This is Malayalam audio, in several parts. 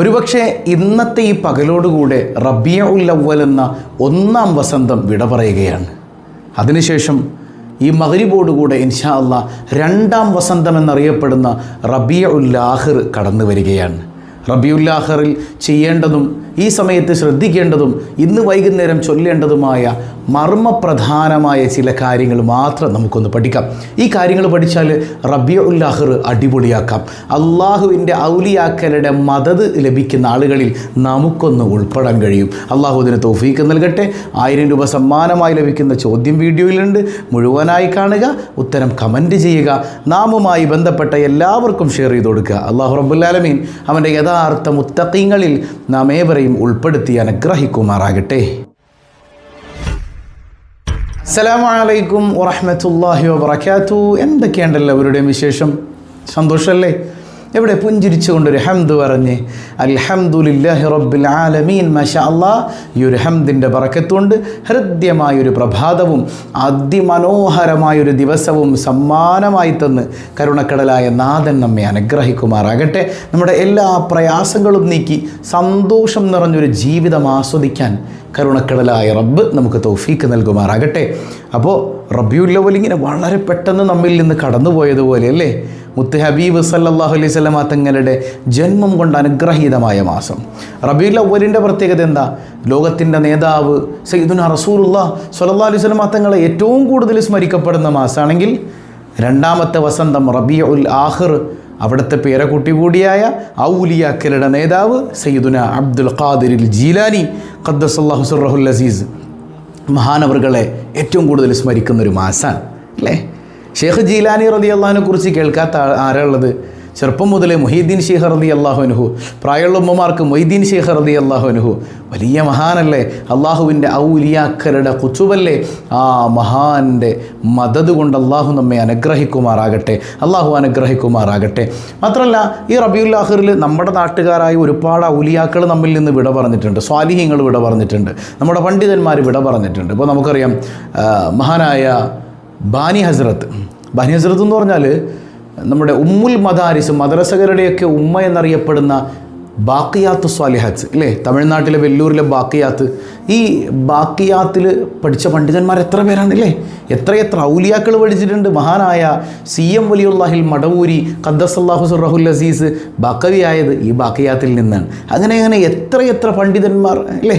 ഒരുപക്ഷെ ഇന്നത്തെ ഈ പകലോടുകൂടെ റബിയ ഉല്ലവൽ എന്ന ഒന്നാം വസന്തം വിട പറയുകയാണ്. അതിനുശേഷം ഈ മകരിബോടുകൂടെ ഇൻഷാ അല്ല രണ്ടാം വസന്തം എന്നറിയപ്പെടുന്ന റബിയ ഉല്ലാഹിർ കടന്നു വരികയാണ് റബിയുല്ലാഹറിൽ ചെയ്യേണ്ടതും ഈ സമയത്ത് ശ്രദ്ധിക്കേണ്ടതും ഇന്ന് വൈകുന്നേരം ചൊല്ലേണ്ടതുമായ മർമ്മപ്രധാനമായ ചില കാര്യങ്ങൾ മാത്രം നമുക്കൊന്ന് പഠിക്കാം. ഈ കാര്യങ്ങൾ പഠിച്ചാൽ റബിയുല്ലാഹർ അടിപൊളിയാക്കാം. അള്ളാഹുവിന്റെ ഔലിയാക്കലുടെ മദത് ലഭിക്കുന്ന ആളുകളിൽ നമുക്കൊന്ന് ഉൾപ്പെടാൻ കഴിയും. അള്ളാഹു അതിന് തോഫീക്ക് നൽകട്ടെ. ആയിരം രൂപ സമ്മാനമായി ലഭിക്കുന്ന ചോദ്യം വീഡിയോയിലുണ്ട്. മുഴുവനായി കാണുക ഉത്തരം കമന്റ് ചെയ്യുക. നാമുമായി ബന്ധപ്പെട്ട എല്ലാവർക്കും ഷെയർ ചെയ്ത് കൊടുക്കുക. അള്ളാഹു റബുല്ലാലമീൻ അവന്റെ യഥാർത്ഥ മുത്തക്കീങ്ങളിൽ നാം ഏവരെയും ഉൾപ്പെടുത്തി അനുഗ്രഹിക്കുമാറാകട്ടെ. അസ്സലാമലൈക്കും വറഹമത്തല്ലാഹി വബർക്കാത്തു എന്തൊക്കെയാണ്ടല്ലോ അവരുടെയും വിശേഷം? സന്തോഷമല്ലേ? എവിടെ പുഞ്ചിരിച്ചുകൊണ്ടൊരു ഹംദ് പറഞ്ഞ് അൽഹംദുലില്ലാഹി റബ്ബിൽ ആലമീൻ മഷാ അള്ളാ ഈ ഒരു ഹംദിന്റെ പറക്കത്തുകൊണ്ട് ഹൃദ്യമായൊരു പ്രഭാതവും അതിമനോഹരമായൊരു ദിവസവും സമ്മാനമായി തന്ന് കരുണക്കടലായ നാഥൻ നമ്മെ അനുഗ്രഹിക്കുമാറാകട്ടെ. നമ്മുടെ എല്ലാ പ്രയാസങ്ങളും നീക്കി സന്തോഷം നിറഞ്ഞൊരു ജീവിതം ആസ്വദിക്കാൻ കരുണക്കടലായ റബ്ബ് നമുക്ക് തൗഫീക്ക് നൽകുമാറാകട്ടെ. അപ്പോൾ റബ്ബിയുല്ലവൽ ഇങ്ങനെ വളരെ പെട്ടെന്ന് നമ്മിൽ നിന്ന് കടന്നുപോയതുപോലെ അല്ലേ മുത്ത് ഹബീബ് സല്ലാഹു അലൈഹി സ്വലമ തങ്ങളുടെ ജന്മം കൊണ്ട് അനുഗ്രഹീതമായ മാസം. റബീൽ അവലിന്റെ പ്രത്യേകത എന്താ? ലോകത്തിന്റെ നേതാവ് സയ്യിദുന റസൂലുള്ള സല്ലാ അലൈഹി സ്വലമ തങ്ങളെ ഏറ്റവും കൂടുതൽ സ്മരിക്കപ്പെടുന്ന മാസമാണെങ്കിൽ രണ്ടാമത്തെ വസന്തം റബി ഉൽ ആഹിർ അവിടുത്തെ പേരക്കുട്ടി കൂടിയായ ഔലിയാക്കരുടെ നേതാവ് സയ്യിദുന അബ്ദുൽ ഖാദിരിൽ ജീലാനി ഖദ്ദസല്ലാഹു സുറഹുൽ അസീസ്. മഹാനവറുകളെ ഏറ്റവും കൂടുതൽ സ്മരിക്കുന്നൊരു മാസമാണ് അല്ലേ? ഷേഖ് ജീലാനി റതി അള്ളഹാനെ കുറിച്ച് കേൾക്കാത്ത ആരാളുള്ളത് ചെറുപ്പം മുതലേ മൊഹീദ്ദീൻ ഷെയ്ഖ് റതി അള്ളാഹുനുഹു പ്രായമുള്ള ഉമ്മമാർക്ക് മൊയ്തീൻ ഷെയ്ഖ് റതി അള്ളാഹുനുഹു വലിയ മഹാനല്ലേ അള്ളാഹുവിന്റെ ഔലിയാക്കരുടെ കുച്ചുവല്ലേ ആ മഹാന്റെ മദത് കൊണ്ട് അള്ളാഹു നമ്മെ അനുഗ്രഹിക്കുമാറാകട്ടെ അള്ളാഹു അനുഗ്രഹിക്കുമാറാകട്ടെ. മാത്രമല്ല ഈ റബിയുല്ലാഹിറിൽ നമ്മുടെ നാട്ടുകാരായ ഒരുപാട് ഔലിയാക്കൾ നമ്മിൽ നിന്ന് വിട പറഞ്ഞിട്ടുണ്ട് സ്വാലിഹ്യങ്ങൾ വിട പറഞ്ഞിട്ടുണ്ട് നമ്മുടെ പണ്ഡിതന്മാർ വിട പറഞ്ഞിട്ടുണ്ട്. ഇപ്പോൾ നമുക്കറിയാം മഹാനായ ബാനി ഹസ്രത്ത്. ബാനി ഹസ്രത്ത് എന്ന് പറഞ്ഞാൽ നമ്മുടെ ഉമ്മുൽ മദാരിസ് മദ്രസകളുടെയൊക്കെ ഉമ്മ എന്നറിയപ്പെടുന്ന ബാക്കിയാത്ത് സ്വാലിഹാത്ത് അല്ലേ തമിഴ്നാട്ടിലെ വെല്ലൂരിലെ ബാക്കിയാത്ത്. ഈ ബാക്കിയാത്തിൽ പഠിച്ച പണ്ഡിതന്മാർ എത്ര പേരാണ് അല്ലേ എത്രയെത്ര ഔലിയാക്കൾ പഠിച്ചിട്ടുണ്ട്. മഹാനായ സി എം വലിയുള്ളാഹിൽ മടവൂരി ഖദ്ദസല്ലാഹു സുറഹുൽ അസീസ് ബാക്കവിയായത് ഈ ബാക്കിയാത്തിൽ നിന്നാണ്. അങ്ങനെ അങ്ങനെ എത്രയെത്ര പണ്ഡിതന്മാർ അല്ലേ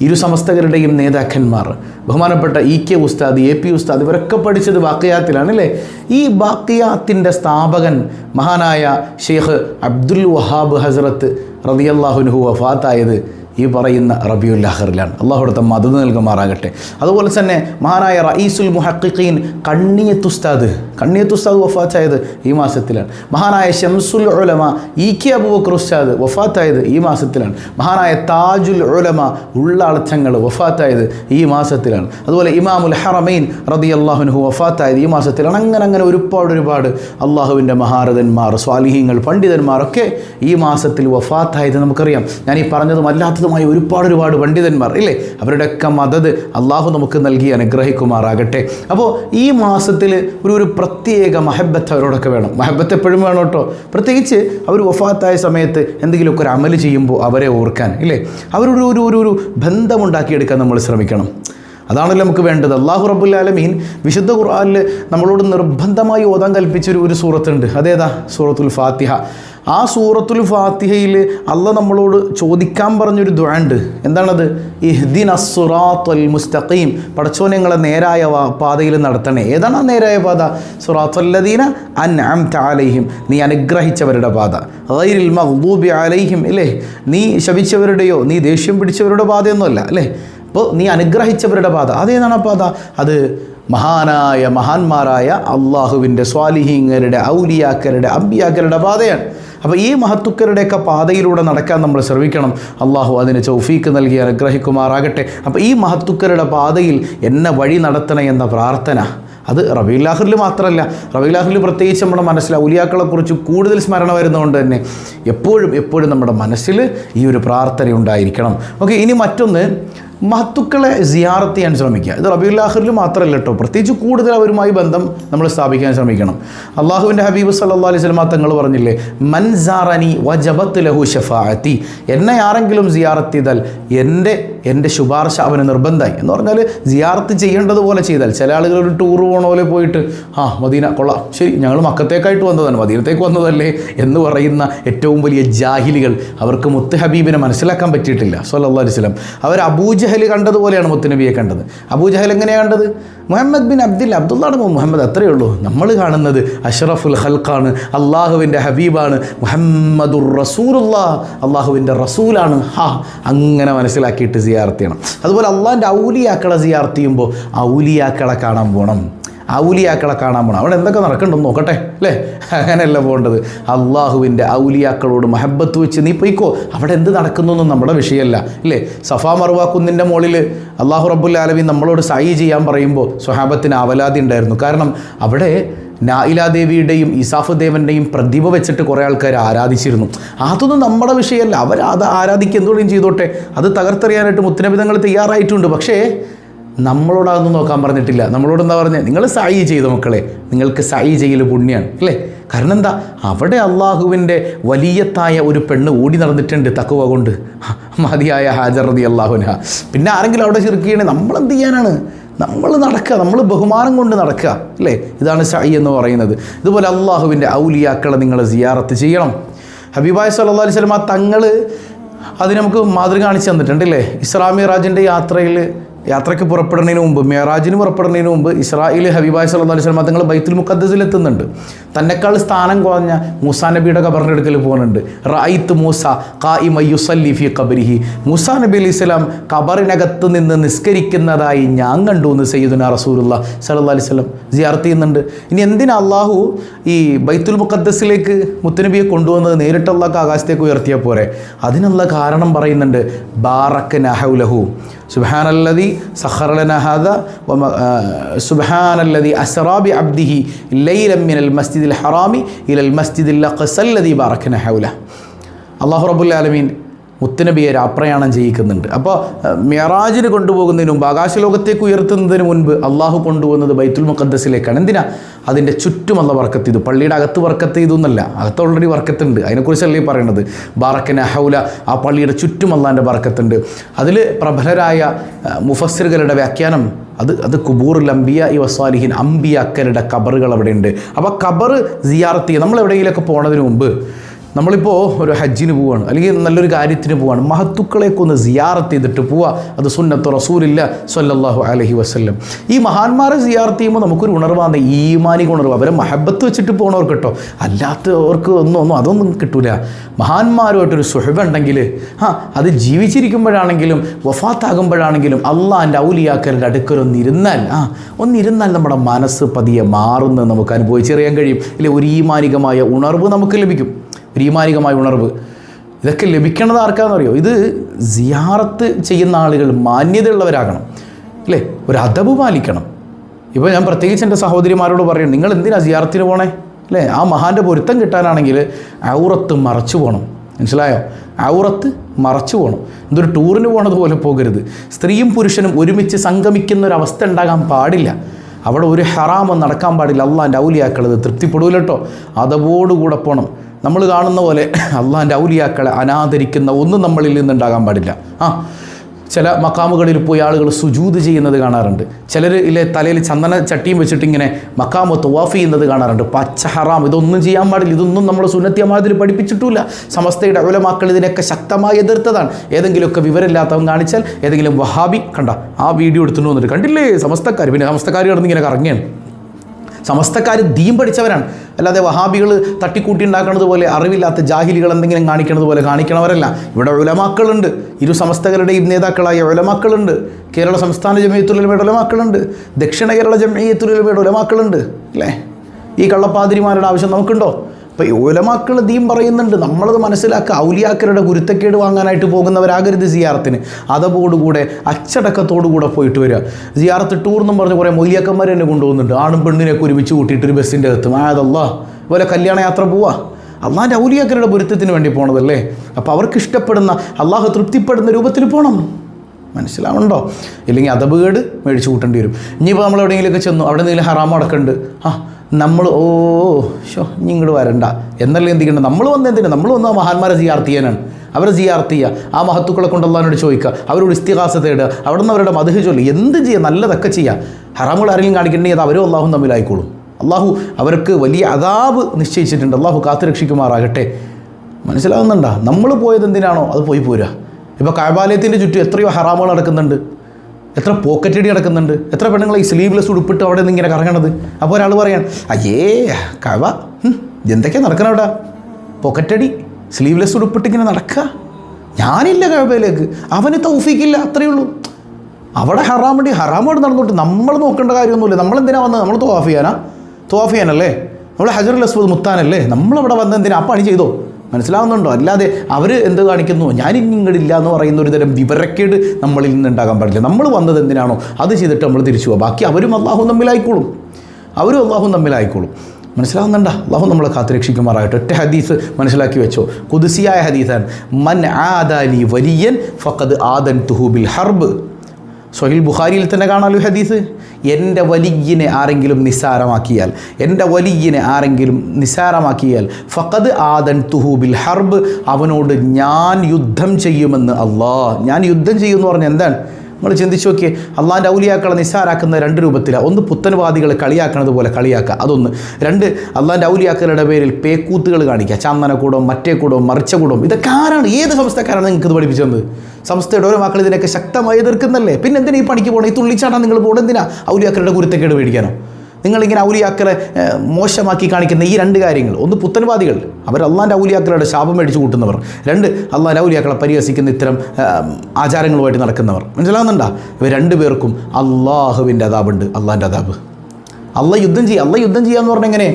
ഇരു സമസ്തകരുടെയും നേതാക്കന്മാർ. ബഹുമാനപ്പെട്ട ഇ കെ ഉസ്താദ് എ പി ഉസ്താദ് ഇവരൊക്കെ പഠിച്ചത് ബാക്കിയാത്തിലാണ് അല്ലേ ഈ ബാക്കിയാത്തിന്റെ സ്ഥാപകൻ മഹാനായ ഷെയ്ഖ് അബ്ദുൽ വഹാബ് ഹസ്രത്ത് റതിയല്ലാഹുനുഹു വഫാത്തായത് ഈ പറയുന്ന റബിയുൽ റബിയുല്ലാഹറിലാണ് അള്ളാഹുടുത്ത മദത് നൽകുമാറാകട്ടെ. അതുപോലെ തന്നെ മഹാനായ റയീസുൽ മുഹക്കിഖീൻ കണ്ണിയത്തുസ്താദ് കണ്ണിയത്തുസ്താദ് വഫാത്തായത് ഈ മാസത്തിലാണ്. മഹാനായ ഷംസുൽ ഉലമ ഇ കെ അബൂബക്കർ ഉസ്താദ് വഫാത്തായത് ഈ മാസത്തിലാണ്. മഹാനായ താജുൽ ഉലമ ഉള്ളാളച്ചങ്ങൾ വഫാത്തായത് ഈ മാസത്തിലാണ്. അതുപോലെ ഇമാമുൽ ഹറമൈൻ റബി അള്ളാഹുനുഹു വഫാത്തായത് ഈ മാസത്തിലാണ്. അങ്ങനെ അങ്ങനെ ഒരുപാട് ഒരുപാട് അള്ളാഹുവിന്റെ മഹാരഥന്മാർ സ്വാലിഹീങ്ങൾ പണ്ഡിതന്മാരൊക്കെ ഈ മാസത്തിൽ വഫാത്തായത് നമുക്കറിയാം. ഞാൻ ഈ പറഞ്ഞതും അല്ലാത്തതുമായ ഒരുപാട് ഒരുപാട് പണ്ഡിതന്മാർ ഇല്ലേ? അവരുടെയൊക്കെ മതത് അള്ളാഹു നമുക്ക് നൽകി അനുഗ്രഹിക്കുമാറാകട്ടെ. അപ്പോൾ ഈ മാസത്തിൽ ഒരു ഒരു പ്രത്യേക മഹബത്ത് അവരോടൊക്കെ വേണം. മഹബത്ത് എപ്പോഴും വേണം കേട്ടോ. പ്രത്യേകിച്ച് അവർ വഫാത്തായ സമയത്ത് എന്തെങ്കിലുമൊക്കെ ഒരു അമൽ ചെയ്യുമ്പോൾ അവരെ ഓർക്കാൻ ഇല്ലേ? അവരൊരു ഒരു ഒരു ഒരു ബന്ധമുണ്ടാക്കിയെടുക്കാൻ നമ്മൾ ശ്രമിക്കണം. അതാണല്ലോ നമുക്ക് വേണ്ടത്. അള്ളാഹു റബുല്ലാലമീൻ വിശുദ്ധ ഖുർആനിൽ നമ്മളോട് നിർബന്ധമായി ഓതാൻ കൽപ്പിച്ചൊരു ഒരു സൂറത്തുണ്ട്. അതേതാ? സൂറത്തുൽ ഫാത്തിഹ. ആ സൂറത്തുൽ ഫാത്തിഹയിൽ അള്ള നമ്മളോട് ചോദിക്കാൻ പറഞ്ഞൊരു ദുആണ്ട് എന്താണത്? ഇഹ്ദിൻ അസുറാത്തുൽ മുസ്തഖീം. പടച്ചോ നിങ്ങളെ നേരായ പാതയിൽ നടത്തണേ. ഏതാണ് ആ നേരായ പാത? സുറാത്തുല്ലദീന അൻ അം അലൈഹിം. നീ അനുഗ്രഹിച്ചവരുടെ പാത. ഗൈരിൽ മഹ്ബൂബി അലൈഹിം അല്ലേ നീ ശപിച്ചവരുടെയോ നീ ദേഷ്യം പിടിച്ചവരുടെ പാതയൊന്നുമല്ല അല്ലേ? അപ്പോൾ നീ അനുഗ്രഹിച്ചവരുടെ പാത. അതേതാണ് ആ പാത? അത് മഹാനായ മഹാന്മാരായ അള്ളാഹുവിന്റെ സ്വാലിഹീങ്ങരുടെ ഔലിയാക്കരുടെ അമ്പിയാക്കരുടെ പാതയാണ്. അപ്പോൾ ഈ മഹത്തുക്കരുടെയൊക്കെ പാതയിലൂടെ നടക്കാൻ നമ്മൾ ശ്രമിക്കണം. അള്ളാഹു അതിന് ചൗഫീക്ക് നൽകി അനുഗ്രഹിക്കുമാറാകട്ടെ. അപ്പോൾ ഈ മഹത്തുക്കരുടെ പാതയിൽ എന്നെ വഴി നടത്തണം എന്ന പ്രാർത്ഥന അത് റബീലാഹിറിൽ മാത്രമല്ല. റബീലാഹിറിൽ പ്രത്യേകിച്ച് നമ്മുടെ മനസ്സിൽ ഔലിയാക്കളെക്കുറിച്ച് കൂടുതൽ സ്മരണ വരുന്നതുകൊണ്ട് തന്നെ എപ്പോഴും എപ്പോഴും നമ്മുടെ മനസ്സിൽ ഈ ഒരു പ്രാർത്ഥന ഉണ്ടായിരിക്കണം. ഓക്കെ ഇനി മറ്റൊന്ന് മഹത്തുക്കളെ സിയാറത്ത് ചെയ്യാൻ ശ്രമിക്കുക. ഇത് റബിയുല്ലാഹിറിൽ മാത്രമല്ല കേട്ടോ പ്രത്യേകിച്ച് കൂടുതൽ അവരുമായി ബന്ധം നമ്മൾ സ്ഥാപിക്കാൻ ശ്രമിക്കണം. അള്ളാഹുവിന്റെ ഹബീബ് സല്ലാ അലൈഹി സ്വലമ തങ്ങൾ പറഞ്ഞില്ലേ മൻസാറനി വജബത്ത് ലഹു ഷഫാഅത്തി എന്നെ ആരെങ്കിലും സിയാറത്ത് ചെയ്താൽ എന്റെ എന്റെ ശുപാർശ അവന് നിർബന്ധമായി. എന്ന് പറഞ്ഞാൽ സിയാറത്ത് ചെയ്യേണ്ടതുപോലെ ചെയ്താൽ ചില ആളുകൾ ഒരു ടൂർ പോണ പോലെ പോയിട്ട് ആ മദീന കൊള്ളാം. ശരി ഞങ്ങൾ മക്കത്തേക്കായിട്ട് വന്നതാണ്. മദീനത്തേക്ക് വന്നതല്ലേ? എന്ന് പറയുന്ന ഏറ്റവും വലിയ ജാഹിലികൾ അവർക്ക് മുത്ത് ഹബീബിനെ മനസ്സിലാക്കാൻ പറ്റിയിട്ടില്ല. സല്ലാ അലൈഹി സ്വലം അവർ അബൂജഹൽ കണ്ടതുപോലെയാണ് മുത്തുനബിയെ കണ്ടത്. അബൂജഹൽ എങ്ങനെയാണ് കണ്ടത്? മുഹമ്മദ് ബിൻ അബ്ദിൽ അബ്ദുള്ളാണ് മുഹമ്മദ് അത്രയേ ഉള്ളൂ. നമ്മൾ കാണുന്നത് അഷ്റഫുൽ ഹൽക്കാണ് അള്ളാഹുവിന്റെ ഹബീബാണ് മുഹമ്മദുർ റസൂലുള്ള അള്ളാഹുവിന്റെ റസൂലാണ്. ഹാ അങ്ങനെ മനസ്സിലാക്കിയിട്ട് സിയാർത്ത് ചെയ്യണം. അതുപോലെ അള്ളാഹിന്റെ ഔലിയാക്കളെ സിയാർത്ത് ചെയ്യുമ്പോൾ ഔലിയാക്കളെ കാണാൻ പോകണം ഔലിയാക്കളെ കാണാൻ പോകണം അവിടെ എന്തൊക്കെ നടക്കണ്ടെന്ന് നോക്കട്ടെ അല്ലേ? അങ്ങനെയല്ല പോകേണ്ടത്. അള്ളാഹുവിന്റെ ഔലിയാക്കളോട് മഹബത്ത് വെച്ച് നീ പൊയ്ക്കോ. അവിടെ എന്ത് നടക്കുന്നൊന്നും നമ്മുടെ വിഷയമല്ല അല്ലേ? സഫാ മറുവാ മുകളിൽ അള്ളാഹു റബ്ബുൽ ആലമി നമ്മളോട് സായി ചെയ്യാൻ പറയുമ്പോൾ സ്വഹാബത്തിന് അവലാതി ഉണ്ടായിരുന്നു. കാരണം അവിടെ നായിലാദേവിയുടെയും ഇസാഫ് ദേവന്റെയും പ്രതിഭ വെച്ചിട്ട് കുറേ ആൾക്കാർ ആരാധിച്ചിരുന്നു. അതൊന്നും നമ്മുടെ വിഷയമല്ല. അവർ അത് ആരാധിക്കുക എന്തുകൊണ്ടും ചെയ്തോട്ടെ. അത് തകർത്തെറിയാനായിട്ട് മുത്തനബിതങ്ങൾ തയ്യാറായിട്ടുണ്ട്. പക്ഷേ നമ്മളോട് അതൊന്നും നോക്കാൻ പറഞ്ഞിട്ടില്ല. നമ്മളോട് എന്താ പറഞ്ഞത് നിങ്ങൾ സായി ചെയ്ത മക്കളെ. നിങ്ങൾക്ക് സായി ചെയ്യൽ പുണ്യാണ് അല്ലേ? കാരണം എന്താ? അവിടെ അള്ളാഹുവിന്റെ വലിയത്തായ ഒരു പെണ്ണ് ഓടി നടന്നിട്ടുണ്ട് തക്കുവ കൊണ്ട്. മതിയായ ഹാജറതി അള്ളാഹുന പിന്നെ ആരെങ്കിലും അവിടെ ചെറുക്കുകയാണെങ്കിൽ നമ്മളെന്ത് ചെയ്യാനാണ്? നമ്മൾ നടക്കുക നമ്മൾ ബഹുമാനം കൊണ്ട് നടക്കുക അല്ലേ? ഇതാണ് സായി എന്ന് പറയുന്നത്. ഇതുപോലെ അള്ളാഹുവിന്റെ ഔലിയാക്കളെ നിങ്ങൾ സിയാറത്ത് ചെയ്യണം. ഹബീബായ് സല്ലാ അലൈഹി ആ തങ്ങൾ അത് നമുക്ക് മാതൃക കാണിച്ചു തന്നിട്ടുണ്ട് അല്ലേ? ഇസ്ലാമി റാജിന്റെ യാത്രയിൽ യാത്രയ്ക്ക് പുറപ്പെടുന്നതിന് മുമ്പ് മേറാജിന് പുറപ്പെടുന്നതിന് മുമ്പ് ഇസ്രായേൽ ഹബീബായ് സല്ലാ അലൈഹി സ്വലം തങ്ങൾ ബൈത്തുൽ മുഖദ്സിൽ എത്തുന്നുണ്ട്. തന്നെക്കാൾ സ്ഥാനം കുറഞ്ഞ മൂസാ നബിയുടെ ഖബറിന്റെ അടുക്കൽ പോകുന്നുണ്ട്. റായിത്ത് മൂസ മയ്യുസല്ലി ഫി ഖബരിഹി. മൂസാ നബി അലൈഹി സ്വലാം ഖബറിനകത്ത് നിന്ന് നിസ്കരിക്കുന്നതായി ഞാൻ കണ്ടു എന്ന് സയ്യിദുന റസൂലുള്ള സല്ലാ അലൈഹി സ്വലം ജിയാർത്ത് ചെയ്യുന്നുണ്ട്. ഇനി എന്തിനാ അള്ളാഹു ഈ ബൈത്തുൽ മുഖദ്സിലേക്ക് മുത്തനബിയെ കൊണ്ടുവന്നത് നേരിട്ട് ആകാശത്തേക്ക് ഉയർത്തിയ പോരെ? അതിനുള്ള കാരണം പറയുന്നുണ്ട് ബാറക്ക് നഹൗലഹു. സുബാനല്ലതി സഹറലന ഹാദ സുബാനല്ലതി അസറാബി അബ്ദിഹി ലൈലം മിനൽ മസ്ജിദിൽ ഹറാമി ഇലൽ മസ്ജിദിൽ അഖസല്ലതി ബാറക്കന ഹൗല അള്ളാഹു റബുൽ ആലമീൻ മുത്തനബിയെ രാപ്രയാണം ചെയ്യിക്കുന്നുണ്ട്. അപ്പോൾ മെറാജിന് കൊണ്ടുപോകുന്നതിന് മുമ്പ് ആകാശലോകത്തേക്ക് ഉയർത്തുന്നതിന് മുൻപ് അള്ളാഹു കൊണ്ടുപോകുന്നത് ബൈത്തുൽ മുഖദ്സിലേക്കാണ് എന്തിനാ? അതിന്റെ ചുറ്റുമുള്ള വർക്കത്ത് ചെയ്തു. പള്ളിയുടെ അകത്ത് വർക്കത്ത് ചെയ്തു എന്നല്ല. അകത്ത് ഓൾറെഡി വർക്കത്തുണ്ട് അതിനെക്കുറിച്ചല്ലേ പറയണത്? ബാറക്കൻ അഹൗല ആ പള്ളിയുടെ ചുറ്റും അള്ളാന്റെ വർക്കത്തുണ്ട് അതിൽ പ്രബലരായ മുഫസ്സിറുകളുടെ വ്യാഖ്യാനം അത് അത് കുബൂറുൽ അംബിയ ഈ വസ്വാലിഹിൻ അംബിയാക്കരുടെ കബറുകൾ അവിടെയുണ്ട്. അപ്പോൾ കബർ സിയാർത്തി നമ്മൾ എവിടെയെങ്കിലുമൊക്കെ പോണതിന് മുമ്പ് നമ്മളിപ്പോൾ ഒരു ഹജ്ജിന് പോവാണ് അല്ലെങ്കിൽ നല്ലൊരു കാര്യത്തിന് പോവാണ് മഹത്തുക്കളെയൊക്കെ ഒന്ന് സിയാറത്ത് ചെയ്തിട്ട് പോവുക അത് സുന്നത്ത് റസൂലില്ല സല്ലാഹു അലഹി വസ്ല്ലം. ഈ മഹാന്മാരെ സിയാറത്ത് ചെയ്യുമ്പോൾ നമുക്കൊരു ഉണർവാണ് ഈമാനിക ഉണർവ്? അവരെ മഹബത്ത് വെച്ചിട്ട് പോകണവർക്ക് കേട്ടോ. അല്ലാത്തവർക്ക് ഒന്നും ഒന്നും അതൊന്നും കിട്ടൂല. മഹാന്മാരുമായിട്ടൊരു സുഹബ ഉണ്ടെങ്കിൽ ആ അത് ജീവിച്ചിരിക്കുമ്പോഴാണെങ്കിലും വഫാത്താകുമ്പോഴാണെങ്കിലും അള്ളാന്റെ ഔലിയാക്കലിന്റെ അടുക്കലൊന്നിരുന്നാൽ ആ ഒന്നിരുന്നാൽ നമ്മുടെ മനസ്സ് പതിയെ മാറുന്നത് നമുക്ക് അനുഭവിച്ചറിയാൻ കഴിയും. അല്ലെങ്കിൽ ഒരു ഈമാനികമായ ഉണർവ് നമുക്ക് ലഭിക്കും. ഒരു ഉണർവ്. ഇതൊക്കെ ലഭിക്കേണ്ടത് ആർക്കാണെന്നറിയോ? ഇത് സിയാറത്ത് ചെയ്യുന്ന ആളുകൾ മാന്യതയുള്ളവരാകണം. അല്ലേ? ഒരു അദബ് പാലിക്കണം. ഇപ്പോൾ ഞാൻ പ്രത്യേകിച്ച് എന്റെ സഹോദരിമാരോട് പറയും നിങ്ങൾ എന്തിനാ സിയാറത്തിന് പോണേ? അല്ലേ? ആ മഹാന്റെ പൊരുത്തം കിട്ടാനാണെങ്കിൽ ഔറത്ത് മറച്ചു പോകണം മനസ്സിലായോ? ഔറത്ത് മറച്ചു പോകണം എന്തൊരു ടൂറിന് പോണത് പോലെ പോകരുത്. സ്ത്രീയും പുരുഷനും ഒരുമിച്ച് സംഗമിക്കുന്ന ഒരു അവസ്ഥ ഉണ്ടാകാൻ പാടില്ല. അവിടെ ഒരു ഹറാമം നടക്കാൻ പാടില്ല. അള്ളാന്റെ ഔലിയാക്കളത് തൃപ്തിപ്പെടൂലട്ടോ അതവോടുകൂടെ പോകണം നമ്മൾ കാണുന്ന പോലെ അള്ളാന്റെ ഔലിയാക്കളെ അനാദരിക്കുന്ന ഒന്നും നമ്മളിൽ നിന്നുണ്ടാകാൻ പാടില്ല. ആ ചില മക്കാമുകളിൽ പോയി ആളുകൾ സുജൂത് ചെയ്യുന്നത് കാണാറുണ്ട്. ചിലർ ഇല്ലേ തലയിൽ ചന്ദന ചട്ടിയും വെച്ചിട്ട് ഇങ്ങനെ മക്കാമ് തുവാഫ് ചെയ്യുന്നത് കാണാറുണ്ട്. പച്ച ഹറാം ഇതൊന്നും ചെയ്യാൻ പാടില്ല. ഇതൊന്നും നമ്മുടെ സുന്നത്യമാതിൽ പഠിപ്പിച്ചിട്ടില്ല. സമസ്തയുടെ ഉലമാക്കൾ ഇതിനൊക്കെ ശക്തമായി എതിർത്തതാണ്. ഏതെങ്കിലുമൊക്കെ വിവരമില്ലാത്തവൻ കാണിച്ചാൽ ഏതെങ്കിലും വഹാബി കണ്ട ആ വീഡിയോ എടുത്തുകൊണ്ട് വന്നിട്ട് കണ്ടില്ലേ? സമസ്തക്കാർ പിന്നെ സമസ്തക്കാർ കിടന്ന് ഇങ്ങനെ കറങ്ങിയാണ് സമസ്തക്കാർ ദീം പഠിച്ചവരാണ്. അല്ലാതെ വഹാബികൾ തട്ടിക്കൂട്ടി ഉണ്ടാക്കുന്നത് പോലെ അറിവില്ലാത്ത ജാഹിലികൾ എന്തെങ്കിലും കാണിക്കുന്നത് പോലെ കാണിക്കണവരല്ല. ഇവിടെ ഉലമാക്കളുണ്ട്. ഇരു സമസ്തകരുടെയും നേതാക്കളായ ഉലമാക്കളുണ്ട്. കേരള സംസ്ഥാന ജമയത്തുലമയുടെ ഉലമാക്കളുണ്ട്. ദക്ഷിണ കേരള ജമയത്തുലമയുടെ ഉലമാക്കളുണ്ട്. അല്ലേ? ഈ കള്ളപ്പാതിരിമാരുടെ ആവശ്യം നമുക്കുണ്ടോ? അപ്പോൾ ഈ ഉലമാക്കൾ ദീം പറയുന്നുണ്ട് നമ്മളത് മനസ്സിലാക്കുക. ഔലിയാക്കരുടെ ഗുരുത്തക്കേട് വാങ്ങാനായിട്ട് പോകുന്നവരാകരുത് സിയാറത്തിന്. അതോടുകൂടെ അച്ചടക്കത്തോടുകൂടെ പോയിട്ട് വരിക. സിയാറത്ത് ടൂർ എന്നും പറഞ്ഞ് കുറേ മൊയ്യാക്കന്മാർ തന്നെ കൊണ്ടുപോകുന്നുണ്ട്. ആണും പെണ്ണിനെയൊക്കെ ഒരുമിച്ച് കൂട്ടിയിട്ട് ഒരു ബസ്സിന്റെ അകത്ത്. ആയതല്ല ഇവരെ കല്യാണ യാത്ര പോവാ. അള്ളാന്റെ ഔലിയാക്കരുടെ പൊരുത്തത്തിന് വേണ്ടി പോണതല്ലേ? അപ്പോൾ അവർക്ക് ഇഷ്ടപ്പെടുന്ന അള്ളാഹു തൃപ്തിപ്പെടുന്ന രൂപത്തിൽ പോകണം മനസ്സിലാവുണ്ടോ ഇല്ലെങ്കിൽ അതബുകേട് മേടിച്ചു കൂട്ടേണ്ടി വരും. ഇനിയിപ്പോൾ നമ്മൾ എവിടെയെങ്കിലുമൊക്കെ ചെന്നു അവിടെ എന്തെങ്കിലും ഹറാമടക്കുന്നുണ്ട് ആ നമ്മൾ ഓ ഷോ ഇനി ഇങ്ങോട്ട് വരണ്ട. എന്നല്ലേ എന്തിക്കണ്ട? നമ്മൾ വന്ന് എന്തിനാണ് നമ്മൾ വന്ന് ആ മഹാന്മാരെ ജിയാർത്തിയാനാണ് അവരെ ചെയ്യുക ആ മഹത്തുക്കളെ കൊണ്ട് അള്ളഹാനോട് ചോദിക്കുക. അവരോട് ഇസ്തിഹാസ തേടുക. അവിടെ നിന്ന് അവരുടെ മധു ചൊല്ലി. എന്ത് ചെയ്യുക നല്ലതൊക്കെ ചെയ്യുക ഹറാമുകൾ ആരെങ്കിലും കാണിക്കണമെങ്കിൽ അത് അവരും അള്ളാഹും തമ്മിലായിക്കോളും. അള്ളാഹു അവർക്ക് വലിയ അതാബ് നിശ്ചയിച്ചിട്ടുണ്ട്. അള്ളാഹു കാത്തുരക്ഷിക്കുമാറാകട്ടെ മനസ്സിലാകുന്നുണ്ടോ നമ്മൾ പോയത് എന്തിനാണോ? അത് പോയി പോരാ ഇപ്പോൾ കാബാലയത്തിന്റെ ചുറ്റും എത്രയോ ഹറാമുകൾ നടക്കുന്നുണ്ട്. എത്ര പോക്കറ്റ് അടി കിടക്കുന്നുണ്ട് എത്ര പെണ്ണുങ്ങൾ ഈ സ്ലീവ്ലെസ് ഉടുപ്പിട്ട് അവിടെ നിന്ന് ഇങ്ങനെ കറങ്ങണത്? അപ്പോൾ ഒരാൾ പറയാൻ അയ്യേ കവ എന്തൊക്കെയാണ് നടക്കണം അവിടെ? പോക്കറ്റടി സ്ലീവ്ലെസ് ഉടുപ്പിട്ട് ഇങ്ങനെ നടക്കുക ഞാനില്ല കഴബയിലേക്ക് അവന് തൗഫീക്കില്ല അത്രയേ ഉള്ളൂ. അവിടെ ഹറാമടി ഹറാമോട് നടന്നോട്ട് നമ്മൾ നോക്കേണ്ട കാര്യമൊന്നുമില്ല. നമ്മളെന്തിനാ വന്നത്? നമ്മൾ തോഫ് ചെയ്യാനാ? തോഫ് ചെയ്യാനല്ലേ? നമ്മൾ ഹജറുൽ അസ്വദ് മുത്താനല്ലേ? നമ്മളവിടെ വന്ന് എന്തിനാ? ആ പണി ചെയ്തോ? മനസ്സിലാവുന്നുണ്ടോ? അല്ലാതെ അവർ എന്ത് കാണിക്കുന്നു? ഞാൻ ഇല്ല എന്ന് പറയുന്ന ഒരു തരം വിവരക്കേട് നമ്മളിൽ നിന്ന് ഉണ്ടാകാൻ പാടില്ല. നമ്മൾ വന്നത് എന്തിനാണോ? അത് ചെയ്തിട്ട് നമ്മൾ തിരിച്ചു പോകാം ബാക്കി അവരും അള്ളാഹും തമ്മിലായിക്കോളും. അവരും അള്ളാഹും തമ്മിലായിക്കോളും. മനസ്സിലാവുന്നുണ്ട? അള്ളാഹു നമ്മളെ കാത്തുരക്ഷിക്കുമാറാകട്ടെ ഒറ്റ ഹദീസ് മനസ്സിലാക്കി വെച്ചോ. കുതിസിയായ ഹദീസാണ് മൻ ആദാലി വലിയൻ ഫക്കത് ആദൻ തുഹുബിൽ ഹർബ്. സൊഹിൽ ബുഖാരിയിൽ തന്നെ കാണാലോ ഹദീസ്? എന്റെ വലിയനെ ആരെങ്കിലും നിസ്സാരമാക്കിയാൽ എന്റെ വലിയനെ ആരെങ്കിലും നിസ്സാരമാക്കിയാൽ ഫഖദ് ആദൻ തുഹൂബിൽ ഹർബ് അവനോട് ഞാൻ യുദ്ധം ചെയ്യുമെന്ന് അള്ളാഹ് ഞാൻ യുദ്ധം ചെയ്യുമെന്ന് പറഞ്ഞാൽ എന്താണ്? നിങ്ങൾ ചിന്തിച്ചു നോക്കിയേ അള്ളാന്റെ ഔലിയാക്കളെ നിസ്സാരാക്കുന്ന രണ്ട് രൂപത്തിലാണ് ഒന്ന് പുത്തൻവാദികളെ കളിയാക്കണത് പോലെ കളിയാക്കുക അതൊന്ന്. രണ്ട് അള്ളാന്റെ ഔലിയാക്കളുടെ പേരിൽ പേക്കൂത്തുകൾ കാണിക്കുക. ചന്ദനക്കൂടം മറ്റേ കൂടം മറിച്ച കൂടം ഇതൊക്കെ ആരാണ്? ഏത് സംസ്ഥക്കാരാണ് നിങ്ങൾക്ക് ഇത് പഠിപ്പിച്ചത് സംസ്ഥയുടെ ഓരോ മക്കൾ ഇതിനൊക്കെ ശക്തമായി എതിർക്കുന്നല്ലേ? പിന്നെ എന്തിനാ ഈ പണിക്ക് പോകണം ഈ തുള്ളിച്ചാടാൻ നിങ്ങൾ പോകണം എന്തിനാ? ഔലിയാക്കളുടെ കുരുത്തക്കേട് മേടിക്കാനോ? നിങ്ങളിങ്ങനെ ഔലിയാക്കളെ മോശമാക്കി കാണിക്കുന്ന ഈ രണ്ട് കാര്യങ്ങൾ. ഒന്ന് പുത്തൻവാദികൾ. അവർ അള്ളാന്റെ ഔലിയാക്കളുടെ ശാപം മേടിച്ച് കൂട്ടുന്നവർ. രണ്ട് അള്ളാന്റെ ഔലിയാക്കളെ പരിഹസിക്കുന്ന ഇത്തരം ആചാരങ്ങളുമായിട്ട് നടക്കുന്നവർ. മനസ്സിലാകുന്നുണ്ടോ? ഇവർ രണ്ടുപേർക്കും അള്ളാഹുവിന്റെ അതാബുണ്ട് അള്ളാന്റെ അതാബ് അള്ള യുദ്ധം ചെയ്യുക അള്ള യുദ്ധം ചെയ്യുക ചെയ്യാന്ന് പറഞ്ഞാൽ എങ്ങനെ?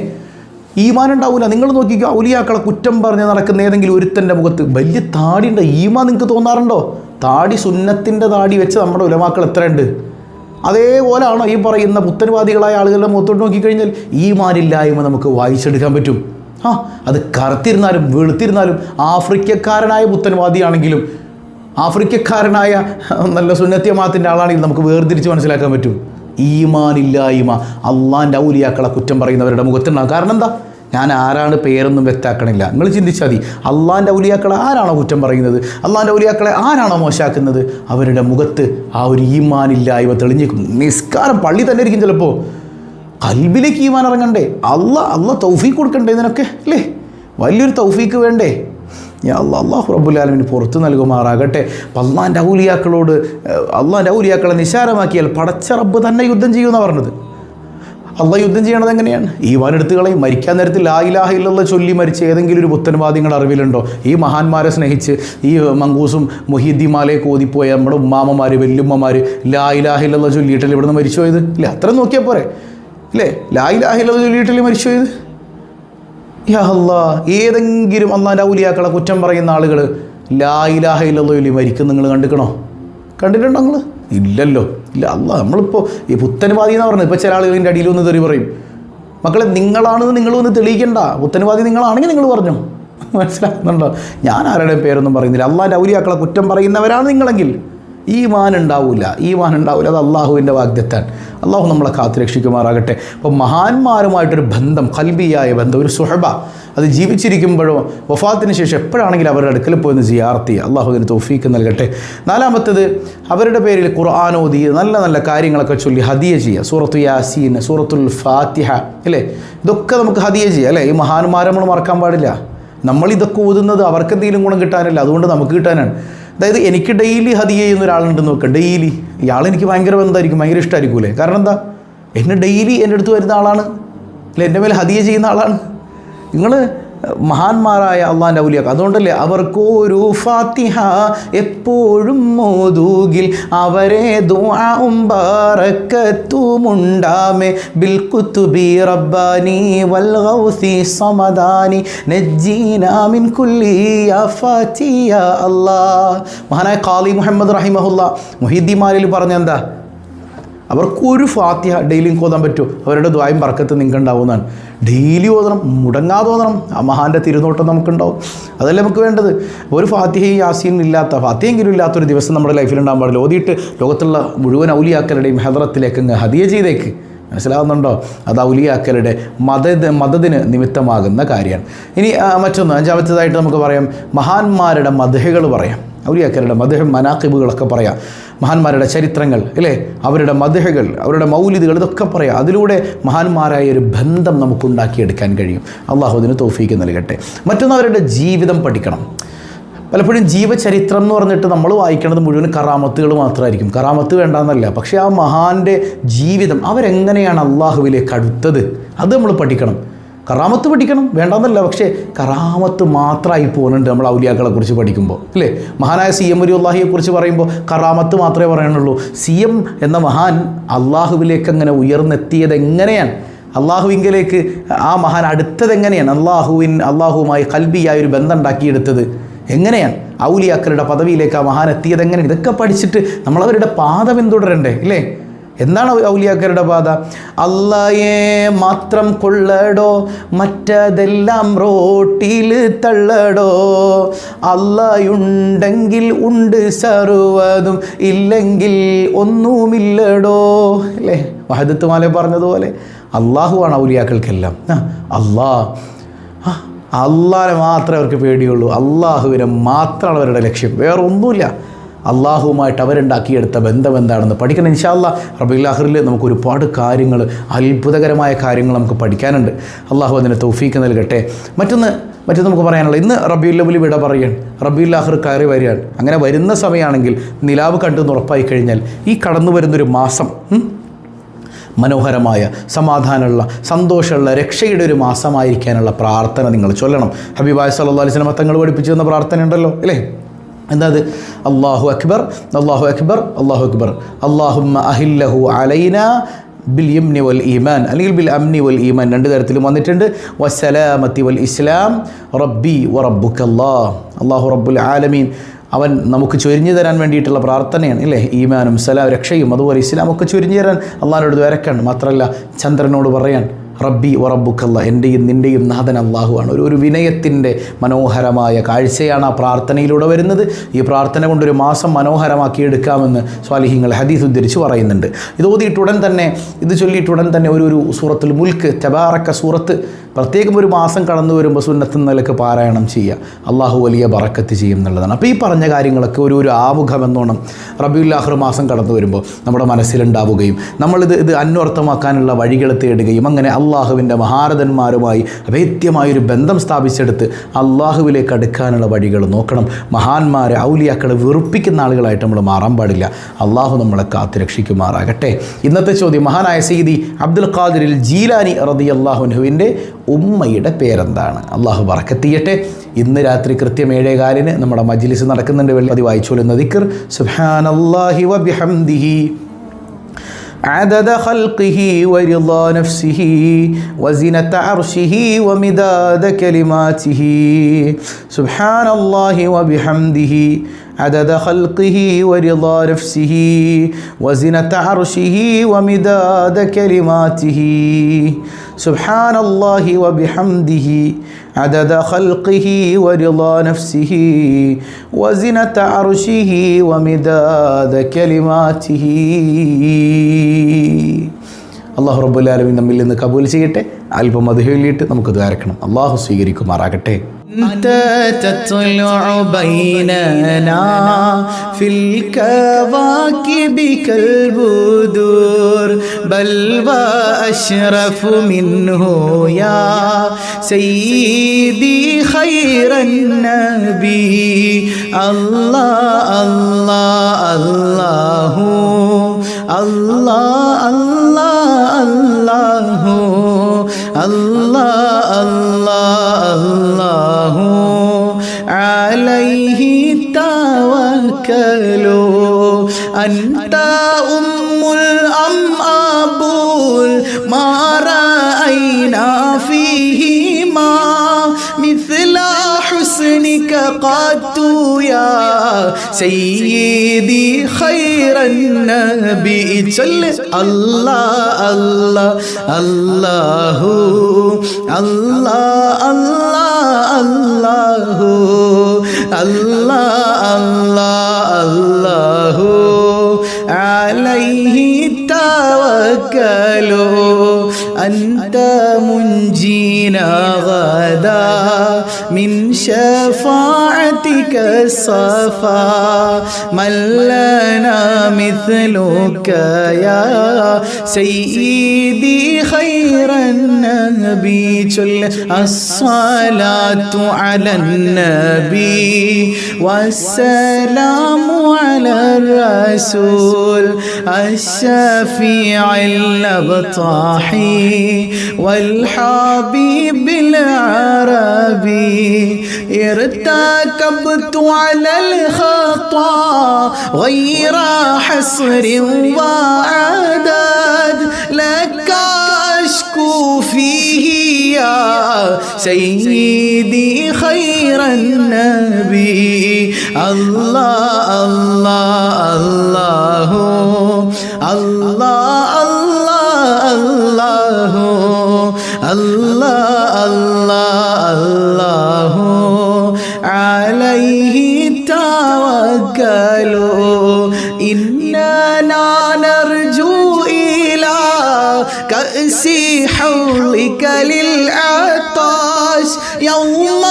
ഈമാൻ ഉണ്ടാവില്ല നിങ്ങൾ നോക്കിക്കോ ഔലിയാക്കളെ കുറ്റം പറഞ്ഞ് നടക്കുന്ന ഏതെങ്കിലും ഒരുത്തന്റെ മുഖത്ത് വലിയ താടിയുണ്ട്. ഈമാൻ നിങ്ങൾക്ക് തോന്നാറുണ്ടോ? താടി സുന്നത്തിന്റെ താടി വെച്ച് നമ്മുടെ ഉലമാക്കൾ എത്രയുണ്ട്? അതേപോലെയാണോ ഈ പറയുന്ന പുത്തൻവാദികളായ ആളുകളുടെ മുഖത്തോട്ട് നോക്കിക്കഴിഞ്ഞാൽ ഈമാനില്ലായ്മ നമുക്ക് വായിച്ചെടുക്കാൻ പറ്റും. ആ അത് കറുത്തിരുന്നാലും വെളുത്തിരുന്നാലും ആഫ്രിക്കക്കാരനായ പുത്തൻവാദിയാണെങ്കിലും ആഫ്രിക്കക്കാരനായ നല്ല സുന്നത്യമാത്തിന്റെ ആളാണെങ്കിൽ നമുക്ക് വേർതിരിച്ച് മനസ്സിലാക്കാൻ പറ്റും. ഈമാനില്ലായ്മ അള്ളാന്റെ ഔലിയാക്കളെ കുറ്റം പറയുന്നവരുടെ മുഖത്തുണ്ടാകും കാരണം എന്താ? ഞാൻ ആരാണ് പേരൊന്നും വ്യക്താക്കണില്ല. നിങ്ങൾ ചിന്തിച്ചാൽ മതി. അള്ളാന്റെ ഔലിയാക്കളെ ആരാണോ കുറ്റം പറയുന്നത്? അള്ളാന്റെ ഔലിയാക്കളെ ആരാണോ മോശാക്കുന്നത്? അവരുടെ മുഖത്ത് ആ ഒരു ഈമാനില്ലായ്മ തെളിഞ്ഞേക്കും നിസ്കാരം പള്ളി തന്നെ ഇരിക്കും ചിലപ്പോൾ കൽബിലേക്ക് ഈമാൻ ഇറങ്ങണ്ടേ? അല്ല അല്ല തൗഫീക്ക് കൊടുക്കണ്ടേ ഇതിനൊക്കെ അല്ലേ? വലിയൊരു തൗഫീക്ക് വേണ്ടേ? അല്ലാ അള്ളാഹു റബ്ബുലാലമിന് പുറത്ത് നൽകുമാറാകട്ടെ. അള്ളാന്റെ ഔലിയാക്കളോട് അള്ളാന്റെ ഔലിയാക്കളെ നിശാരമാക്കിയാൽ പടച്ച റബ്ബ് തന്നെ യുദ്ധം ചെയ്യുമെന്നാണ് പറഞ്ഞത്. അള്ള യുദ്ധം ചെയ്യണത് എങ്ങനെയാണ്? ഈ എടുത്ത് കളയും. മരിക്കാൻ നേരത്തിൽ ലാ ഇലാഹ ഇല്ലല്ല ചൊല്ലി മരിച്ച ഏതെങ്കിലും ഒരു പുത്തൻവാദിങ്ങളുടെ അറിവിലുണ്ടോ? ഈ മഹാന്മാരെ സ്നേഹിച്ച് ഈ മങ്കൂസും മൊഹീദ്ദിമാലെ കോതിപ്പോയ നമ്മുടെ ഉമ്മാമ്മമാർ വല്യുമ്മമാർ ലാ ഇലാഹ ഇല്ലല്ല ചൊല്ലിയിട്ടല്ലേ ഇവിടുന്ന് മരിച്ചു പോയത് ഇല്ല? അത്ര നോക്കിയാൽ പോരെ. ഇല്ലേ? ലാ ഇലാഹ ഇല്ലല്ല ചൊല്ലിയിട്ടല്ലേ മരിച്ചു പോയത് യാ അല്ലാ ഏതെങ്കിലും അന്നാന്റെ ഔലിയാക്കളെ കുറ്റം പറയുന്ന ആളുകൾ ലാ ഇലാഹ ഇല്ലല്ലോ ഇല്ലേ മരിക്കും നിങ്ങൾ കണ്ടിക്കണോ? കണ്ടിട്ടുണ്ടോ നിങ്ങൾ ഇല്ലല്ലോ. ഇല്ല അല്ല നമ്മളിപ്പോൾ ഈ പുത്തനുവാദി എന്ന് പറഞ്ഞത്? ഇപ്പോൾ ചില ആളുകൾ ഇതിന്റെ അടിയിൽ ഒന്ന് തെറി പറയും. മക്കളെ നിങ്ങളാണെന്ന് നിങ്ങൾ വന്ന് തെളിയിക്കണ്ട. പുത്തനുവാദി നിങ്ങളാണെങ്കിൽ നിങ്ങൾ പറഞ്ഞു. മനസ്സിലാക്കുന്നുണ്ടോ ഞാൻ ആരുടെയും പേരൊന്നും പറയുന്നില്ല. അള്ളാന്റെ ഔലിയാക്കളെ കുറ്റം പറയുന്നവരാണ് നിങ്ങളെങ്കിൽ. ഈ മാൻ ഉണ്ടാവില്ല ഈ മാൻ ഉണ്ടാവില്ല അത് അള്ളാഹുവിന്റെ വാഗ്ദത്താണ് അള്ളാഹു നമ്മളെ കാത്തു രക്ഷിക്കുമാറാകട്ടെ. അപ്പോൾ മഹാന്മാരുമായിട്ടൊരു ബന്ധം കൽബിയായ ബന്ധം ഒരു സുഹബ അത് ജീവിച്ചിരിക്കുമ്പോഴോ വഫാത്തിന് ശേഷം എപ്പോഴാണെങ്കിലും അവരുടെ അടുക്കൽ പോയി ജിയാർത്തി അള്ളാഹു അതിന് തോഫീക്ക് നൽകട്ടെ. നാലാമത്തത് അവരുടെ പേരിൽ ഖുർആാനോദി നല്ല നല്ല കാര്യങ്ങളൊക്കെ ചൊല്ലി ഹദിയ ചെയ്യുക. സൂറത്തു യാസീൻ സൂറത്തുൽ ഫാത്തിഹ അല്ലേ? ഇതൊക്കെ നമുക്ക് ഹദിയ ചെയ്യാം അല്ലേ? ഈ മഹാന്മാരെ നമ്മൾ മറക്കാൻ പാടില്ല. നമ്മളിതൊക്കെ ഓതുന്നത് അവർക്കെന്തെങ്കിലും ഗുണം കിട്ടാനല്ല. അതുകൊണ്ട് നമുക്ക് കിട്ടാനാണ്. അതായത് എനിക്ക് ഡെയിലി ഹദിയ ചെയ്യുന്ന ഒരാളുണ്ടെന്ന് നോക്കുക ഡെയിലി ഇയാൾ എനിക്ക് ഭയങ്കര ബന്ധമായിരിക്കും ഭയങ്കര ഇഷ്ടമായിരിക്കൂലേ കാരണം എന്താ? എന്നെ ഡെയിലി എന്റെ അടുത്ത് വരുന്ന ആളാണ്. അല്ലെ എന്റെ മേലെ ഹദിയ ചെയ്യുന്ന ആളാണ്. നിങ്ങൾ മഹാന്മാരായ അള്ളാന്റെ ഔലിയാക്ക അതുകൊണ്ടല്ലേ അവർക്കൊരു ഫാത്തിഹ എപ്പോഴും മോതൂകിൽ അവരെ ബിൽ കുത്തുബി റബ്ബാനി വൽ ഗൗസി സമദാനി നജ്ജീനാ മിൻ കുല്ലി ആഫാതി യാ അല്ലാഹ്. മഹാനായ ഖാലി മുഹമ്മദ് റഹിമഹുല്ല മുഹിദ്ദിമാരിൽ പറഞ്ഞ എന്താ അവർക്ക് ഒരു ഫാത്തിഹ ഡെയിലിയും ഓതാൻ പറ്റുമോ അവരുടെ ദ്വായം പറക്കത്ത് നിങ്ങൾക്ക് ഉണ്ടാവുന്നതാണ് ഡെയിലി ഓതണം മുടങ്ങാതെ ഓതണം ആ മഹാന്റെ തിരുനോട്ടം നമുക്കുണ്ടാവും. അതല്ലേ നമുക്ക് വേണ്ടത്? ഒരു ഫാത്തിഹയും യാസീനും ഇല്ലാത്ത ഫാത്തിയെങ്കിലും ഇല്ലാത്തൊരു ദിവസം നമ്മുടെ ലൈഫിൽ ഉണ്ടാകാൻ പാടില്ല. ഓതിയിട്ട് ലോകത്തുള്ള മുഴുവൻ ഔലിയാക്കലുടെയും ഹെദറത്തിലേക്ക് അങ്ങ് ഹദിയ ചെയ്തേക്ക്. മനസ്സിലാവുന്നുണ്ടോ? അത് ഔലിയാക്കലുടെ മത മതത്തിന് നിമിത്തമാകുന്ന കാര്യമാണ്. ഇനി മറ്റൊന്ന് അഞ്ചാമത്തേതായിട്ട് നമുക്ക് പറയാം. മഹാന്മാരുടെ മതഹകൾ പറയാം. ഔലിയാക്കരുടെ മദഹ മനാക്കിബുകളൊക്കെ പറയാം. മഹാന്മാരുടെ ചരിത്രങ്ങൾ അല്ലേ അവരുടെ മദഹകൾ അവരുടെ മൗലിദുകൾ ഇതൊക്കെ പറയാം. അതിലൂടെ മഹാന്മാരായ ഒരു ബന്ധം നമുക്കുണ്ടാക്കിയെടുക്കാൻ കഴിയും. അള്ളാഹു അതിന് തോഫീക്ക് നൽകട്ടെ. മറ്റൊന്ന് അവരുടെ ജീവിതം പഠിക്കണം. പലപ്പോഴും ജീവചരിത്രം എന്ന് പറഞ്ഞിട്ട് നമ്മൾ വായിക്കുന്നത് മുഴുവൻ കറാമത്തുകൾ മാത്രമായിരിക്കും. കറാമത്ത് വേണ്ടാന്നല്ല. പക്ഷേ ആ മഹാന്റെ ജീവിതം അവരെങ്ങനെയാണ് അള്ളാഹുവിലേക്ക് അടുത്തത്? അത് നമ്മൾ പഠിക്കണം. കറാമത്ത് പഠിക്കണം. വേണ്ടെന്നല്ല. പക്ഷേ കറാമത്ത് മാത്രമായി പോകുന്നുണ്ട് നമ്മൾ ഔലിയാക്കളെ കുറിച്ച് പഠിക്കുമ്പോൾ. അല്ലേ? മഹാനായ സി എം ഒരു കുറിച്ച് പറയുമ്പോൾ കറാമത്ത് മാത്രമേ പറയാനുള്ളൂ. സി എം എന്ന മഹാൻ അള്ളാഹുവിലേക്ക് അങ്ങനെ ഉയർന്നെത്തിയത് എങ്ങനെയാണ്? അള്ളാഹുവിങ്കലേക്ക് ആ മഹാൻ അടുത്തത് എങ്ങനെയാണ്? അള്ളാഹുവിൻ അള്ളാഹുവുമായി കൽബിയായ ഒരു ബന്ധം ഉണ്ടാക്കിയെടുത്തത് എങ്ങനെയാണ്? ഔലിയാക്കളുടെ പദവിയിലേക്ക് ആ മഹാൻ എത്തിയത് എങ്ങനെയാണ്? ഇതൊക്കെ പഠിച്ചിട്ട് നമ്മളവരുടെ പാത പിന്തുടരണ്ടേ? ഇല്ലേ എന്താണ് ഔലിയാക്കരുടെ പാത അള്ളയെ മാത്രം കൊള്ളടോ മറ്റതെല്ലാം റോട്ടിൽ തള്ളടോ. അള്ളയുണ്ടെങ്കിൽ ഉണ്ട് സർവതും ഇല്ലെങ്കിൽ ഒന്നുമില്ലടോ. അല്ലേ? വഹദത്ത് മാല പറഞ്ഞതുപോലെ. അള്ളാഹുവാണ് ഔലിയാക്കൾക്കെല്ലാം. അള്ളാ. അള്ളാഹിനെ മാത്രമേ അവർക്ക് പേടിയുള്ളൂ. അള്ളാഹുവിനെ മാത്രമാണ് അവരുടെ ലക്ഷ്യം. വേറെ ഒന്നുമില്ല അള്ളാഹുവുമായിട്ട് അവരുണ്ടാക്കിയെടുത്ത ബന്ധം എന്താണെന്ന് പഠിക്കണം. ഇൻഷാല്ല റബില്ലാഹറിൽ നമുക്ക് ഒരുപാട് കാര്യങ്ങൾ അത്ഭുതകരമായ കാര്യങ്ങൾ നമുക്ക് പഠിക്കാനുണ്ട്. അള്ളാഹു അതിന് തൗഫീക്ക് നൽകട്ടെ. മറ്റൊന്ന് മറ്റൊന്ന് നമുക്ക് പറയാനുള്ളത് ഇന്ന് റബിയുല്ലബുലി വിട പറയാണ്. റബിയുല്ലാഹർ കയറി വരികയാണ്. അങ്ങനെ വരുന്ന സമയമാണെങ്കിൽ നിലാവ് കണ്ടെന്ന് ഉറപ്പായി കഴിഞ്ഞാൽ ഈ കടന്നു വരുന്നൊരു മാസം മനോഹരമായ സമാധാനമുള്ള സന്തോഷമുള്ള രക്ഷയുടെ ഒരു മാസമായിരിക്കാനുള്ള പ്രാർത്ഥന നിങ്ങൾ ചൊല്ലണം. ഹബീബായ് സല്ലാ അലൈഹി വസല്ലം തങ്ങൾ പഠിപ്പിച്ചു തന്ന പ്രാർത്ഥന ഉണ്ടല്ലോ അല്ലേ? എന്താ അത് അള്ളാഹു അക്ബർ അള്ളാഹു അക്ബർ അള്ളാഹു അക്ബർ. അള്ളാഹുമ്മ അഹില്ലഹു അലൈന ബിൽ യംനി വൽ ഈമാൻ. അല്ലെങ്കിൽ ബിൽ അംനി വൽ ഈമാൻ. രണ്ട് തരത്തിലും വന്നിട്ടുണ്ട്. വസലാമത്തി വൽ ഇസ്ലാം റബ്ബി വ റബ്ബുക്കല്ലാ. അള്ളാഹു റബ്ബുൽ ആലമീൻ. അവൻ നമുക്ക് ചൊരിഞ്ഞു തരാൻ വേണ്ടിയിട്ടുള്ള പ്രാർത്ഥനയാണ് അല്ലേ ഈമാനും സലാം രക്ഷയും അതുപോലെ ഇസ്ലാമൊക്കെ ചൊരിഞ്ഞു തരാൻ അള്ളാഹിനോട് വരക്കാണ്. മാത്രമല്ല ചന്ദ്രനോട് പറയാൻ റബ്ബി വറബുക്കല്ല എന്റെയും നിന്റെയും നാഥൻ അള്ളാഹുവാണ് ഒരു ഒരു വിനയത്തിന്റെ മനോഹരമായ കാഴ്ചയാണ് ആ പ്രാർത്ഥനയിലൂടെ വരുന്നത്. ഈ പ്രാർത്ഥന കൊണ്ടൊരു മാസം മനോഹരമാക്കി എടുക്കാമെന്ന് സ്വാലിഹിങ്ങൾ ഹദീസ് ഉദ്ധരിച്ച് പറയുന്നുണ്ട്. ഇത് ഓതിയിട്ടുടൻ തന്നെ ഇത് ചൊല്ലിയിട്ടുടൻ തന്നെ ഒരു ഒരു സൂറത്തുൽ മുൽക്ക് തബാറക്ക സൂറത്ത് പ്രത്യേകം ഒരു മാസം കടന്നു വരുമ്പോൾ സുന്നത്ത് നിലയ്ക്ക് പാരായണം ചെയ്യുക. അള്ളാഹു വലിയ ബറക്കത്ത് ചെയ്യും എന്നുള്ളതാണ്. അപ്പോൾ ഈ പറഞ്ഞ കാര്യങ്ങളൊക്കെ ഒരു ഒരു ആമുഖം എന്നോണം റബിയുല്ലാഹർ മാസം കടന്നു വരുമ്പോൾ നമ്മുടെ മനസ്സിലുണ്ടാവുകയും നമ്മളിത് ഇത് അന്വർത്ഥമാക്കാനുള്ള വഴികൾ തേടുകയും അങ്ങനെ അള്ളാഹുവിന്റെ മഹാരഥന്മാരുമായി അഭേദ്യമായൊരു ബന്ധം സ്ഥാപിച്ചെടുത്ത് അള്ളാഹുവിലേക്ക് അടുക്കാനുള്ള വഴികൾ നോക്കണം. മഹാന്മാരെ ഔലിയാക്കളെ വെറുപ്പിക്കുന്ന ആളുകളായിട്ട് നമ്മൾ മാറാൻ പാടില്ല. അള്ളാഹു നമ്മളെ കാത്തു രക്ഷിക്കുമാറാകട്ടെ. ഇന്നത്തെ ചോദ്യം മഹാനായ സീദി അബ്ദുൽ ഖാദിരിൽ ജീലാനി റതി അള്ളാഹുനുവിന്റെ ഉമ്മയുടെ പേരെന്താണ് അള്ളാഹു ബറക്കത്തിയട്ടെ ഇന്ന് രാത്രി കൃത്യം ഏഴേകാലിന് നമ്മുടെ മജ്ലിസ് നടക്കുന്നുണ്ട് വെള്ളി പതിവായി ചൊല്ലുന്ന ദിക്കർ സുബ്ഹാനല്ലാഹി വബിഹംദിഹി عدد خلقه ورضا نفسه وزنة عرشه ومداد كلماته سبحان الله وبحمده عدد خلقه ورضا نفسه وزنة عرشه ومداد كلماته سبحان الله وبحمده عدد خلقه ورضا نفسه وزنة عرشه ومداد كلماته അള്ളാഹു റബ്ബുല്ലാലമീൻ നമ്മിൽ നിന്ന് കബൂൽ ചെയ്യട്ടെ അല്പം മധുഹയിലിട്ട് നമുക്ക് ദ്വാരക്കണം അള്ളാഹു സ്വീകരിക്കുമാറാകട്ടെ أنت تطلع بيننا في الكواكب كالبدور. بل وأشرف منه يا سيدي خير النبي. الله الله الله الله الله الله الله سيدي خير النبي. صلى الله الله الله الله الله الله الله الله الله عليه توكلوا. أن أنت منجينا غدا من شفاعتك الصفا من لنا مثلك يا سيدي خير النبي جل الصلاة على النبي. والسلام على الرسول الشفيع الأبطاحي والحبيب العربي. ارتكبت على الخطأ غير حصر وعدد لك فيه يا سيدي خير النبي الله الله الله الله الله حولك للعطاش يوم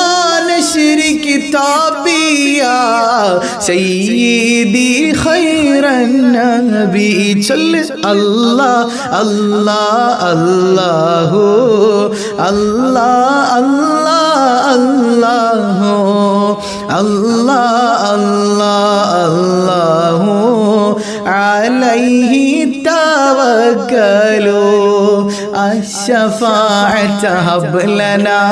نشر كتابي يا سيدي خير النبي صل الله الله الله الله الله الله الله الله الله عليه توكلوا الشفاعة هب لنا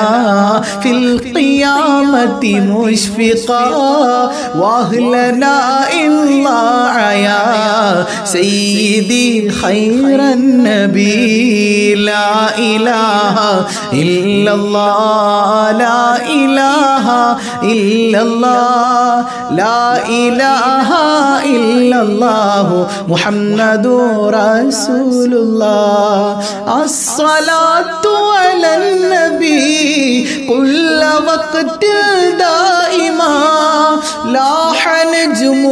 في القيامة مشفقا. وأهلنا إلا يا سيدي خير النبي. لا إله إلا الله. لا إله إلا الله. لا إله إلا الله. محمد رسول الله. الصلاة على النبي كل وقت دائما لاح نجم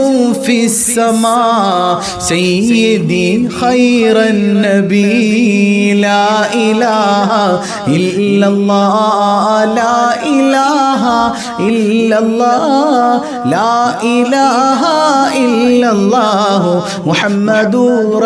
في السماء سيدي خير النبي لا إله إلا الله لا إله إلا الله لا إله إلا الله محمد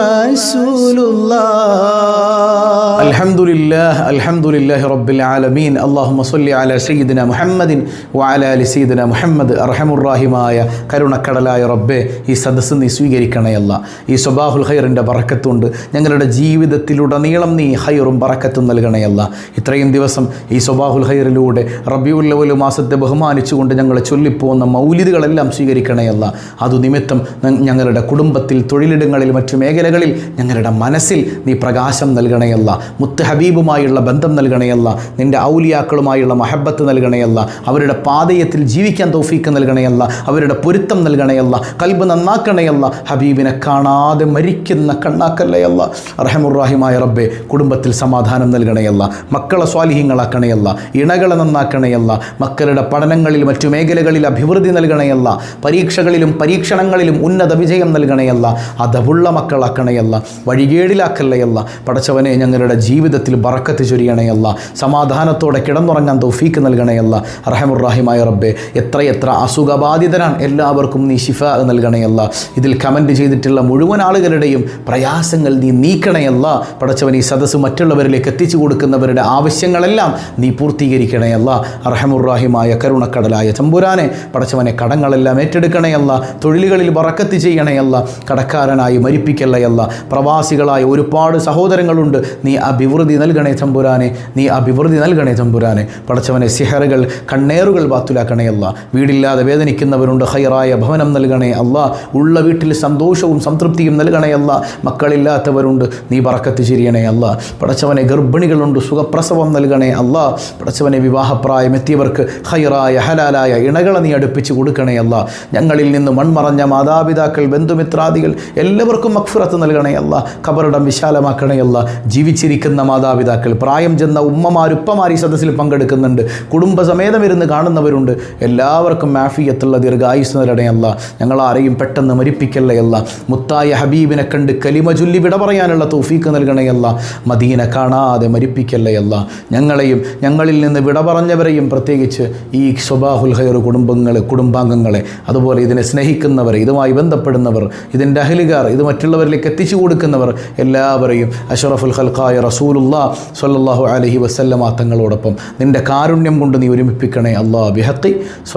رسول الله. الحمد لله الحمد لله رب العالمين اللهم صل على سيدنا محمد وعلى آل سيدنا محمد അർഹമുറാഹിമായ കരുണക്കടലായ റബ്ബെ ഈ സദസ്സ് നീ സ്വീകരിക്കണയല്ല ഈ സ്വബാഹുൽ ഹൈറിന്റെ ബറക്കത്തുണ്ട്. ഞങ്ങളുടെ ജീവിതത്തിലുടനീളം നീ ഹൈറും ബറക്കത്തും നൽകണയല്ല ഇത്രയും ദിവസം ഈ സ്വബാഹുൽ ഹൈറിലൂടെ റബിയുല്ലവലു മാസത്തെ ബഹുമാനിച്ചുകൊണ്ട് ഞങ്ങൾ ചൊല്ലിപ്പോകുന്ന മൗലിദുകളെല്ലാം സ്വീകരിക്കണയല്ല അതു നിമിത്തം ഞങ്ങളുടെ കുടുംബത്തിൽ തൊഴിലിടങ്ങളിൽ മറ്റു മേഖലകളിൽ ഞങ്ങളുടെ മനസ്സിൽ നീ പ്രകാശം നൽകണയല്ല മുത്ത് ഹബീബുമായുള്ള ബന്ധം നൽകണയല്ല നിന്റെ ഔലിയാക്കളുമായുള്ള മഹബത്ത് നൽകണയല്ല അവരുടെ പാതയത്തിൽ ജീവിക്കാൻ തൗഫീക്ക് നൽകണയല്ല അവരുടെ പൊരുത്തം നൽകണയല്ല കൽബ് നന്നാക്കണയല്ല ഹബീബിനെ കാണാതെ മരിക്കുന്ന കണ്ണാക്കല്ലയല്ല. റഹമുറാഹിമായ റബ്ബെ കുടുംബത്തിൽ സമാധാനം നൽകണയല്ല മക്കളെ സ്വാലിഹ്യങ്ങളാക്കണയല്ല ഇണകളെ നന്നാക്കണയല്ല മക്കളുടെ പഠനങ്ങളിൽ മറ്റു മേഖലകളിൽ അഭിവൃദ്ധി നൽകണയല്ല പരീക്ഷകളിലും പരീക്ഷണങ്ങളിലും ഉന്നത വിജയം നൽകണയല്ല അതവുള്ള മക്കളാക്കണയല്ല വഴികേടിലാക്കല്ലയല്ല പടച്ചവനെ ഞങ്ങളുടെ ജീവിതത്തിൽ ബറക്കത്ത് ചൊരിയണയല്ല സമാധാനത്തോടെ കിടന്നുറങ്ങാൻ തൗഫീക്ക് നൽകണയല്ല റഹമുറാഹിമായ റബ്ബെ എത്രയെത്ര അസുഖബാധിതരാണ്. എല്ലാവർക്കും നീ ശിഫ നൽകണയല്ല. ഇതിൽ കമന്റ് ചെയ്തിട്ടുള്ള മുഴുവൻ ആളുകളുടെയും പ്രയാസങ്ങൾ നീ നീക്കണയല്ല. പടച്ചവൻ ഈ സദസ്സ് മറ്റുള്ളവരിലേക്ക് എത്തിച്ചു കൊടുക്കുന്നവരുടെ ആവശ്യങ്ങളെല്ലാം നീ പൂർത്തീകരിക്കണയല്ല. അർഹമുറാഹിമായ കരുണക്കടലായ ചമ്പുരാനെ പടച്ചവനെ കടങ്ങളെല്ലാം ഏറ്റെടുക്കണയല്ല. തൊഴിലുകളിൽ വറക്കത്ത് ചെയ്യണയല്ല. കടക്കാരനായി മരിപ്പിക്കല്ലയല്ല. പ്രവാസികളായ ഒരുപാട് സഹോദരങ്ങളുണ്ട്. നീ അഭിവൃദ്ധി നൽകണേ ചമ്പുരാനെ നീ അഭിവൃദ്ധി നൽകണേ ചമ്പുരാനെ പടച്ചവനെ സിഹറുകൾ കണ്ണേറുകൾ ബാത്തുലാക്കണയല്ല. വീടില്ലാതെ വേദനിക്കുന്നവരുണ്ട്. ഹൈറായ ഭവനം നൽകണേ അല്ല. ഉള്ള വീട്ടിൽ സന്തോഷവും സംതൃപ്തിയും നൽകണേ അല്ല. മക്കളില്ലാത്തവരുണ്ട്. നീ പറക്കത്ത് ചിരിയണേ അല്ല. പടച്ചവനെ ഗർഭിണികളുണ്ട്. സുഖപ്രസവം നൽകണേ അല്ല. പടച്ചവനെ വിവാഹപ്രായം എത്തിയവർക്ക് ഹൈറായ ഹലാലായ ഇണകളെ നീ അടുപ്പിച്ച് കൊടുക്കണേ അല്ല. ഞങ്ങളിൽ നിന്ന് മൺമറഞ്ഞ മാതാപിതാക്കൾ ബന്ധുമിത്രാദികൾ എല്ലാവർക്കും മക്ഫിറത്ത് നൽകണേ അല്ല. കബറിടം വിശാലമാക്കണേ അല്ല. ജീവിച്ചിരിക്കുന്ന മാതാപിതാക്കൾ പ്രായം ചെന്ന ഉമ്മമാരുപ്പമാരി സദസ്സിൽ പങ്കെടുക്കുന്നുണ്ട്. കുടുംബസമേതം കാണുന്നവരുണ്ട്. കാണുന്നവരുണ്ട് എല്ലാവർക്കും മാഫിയത്തുള്ള ദീർഘായുസ് അല്ല ഞങ്ങളാരെയും പെട്ടെന്ന് മരിപ്പിക്കല്ലയല്ല. മുത്തായ ഹബീബിനെ കണ്ട് കലിമ ചൊല്ലി വിട പറയാനുള്ള തൗഫീക്ക് നൽകണയല്ല. മദീനെ കാണാതെ മരിപ്പിക്കല്ലയല്ല. ഞങ്ങളെയും ഞങ്ങളിൽ നിന്ന് വിട പറഞ്ഞവരെയും പ്രത്യേകിച്ച് ഈ സ്വബാഹുൽ ഹൈർ കുടുംബങ്ങൾ കുടുംബാംഗങ്ങളെ അതുപോലെ ഇതിനെ സ്നേഹിക്കുന്നവർ ഇതുമായി ബന്ധപ്പെടുന്നവർ ഇതിന്റെ അഹലികാർ ഇത് മറ്റുള്ളവരിലേക്ക് എത്തിച്ചു കൊടുക്കുന്നവർ എല്ലാവരെയും അഷറഫുൽ ഖൽഖായ റസൂലുള്ള സല്ലല്ലാഹു അലൈഹി വസല്ലമ തങ്ങളോടൊപ്പം നിന്റെ കാരുണ്യം കൊണ്ട് നീ ഒരുമിപ്പിക്കണേ അല്ലാ ബിഹക്കി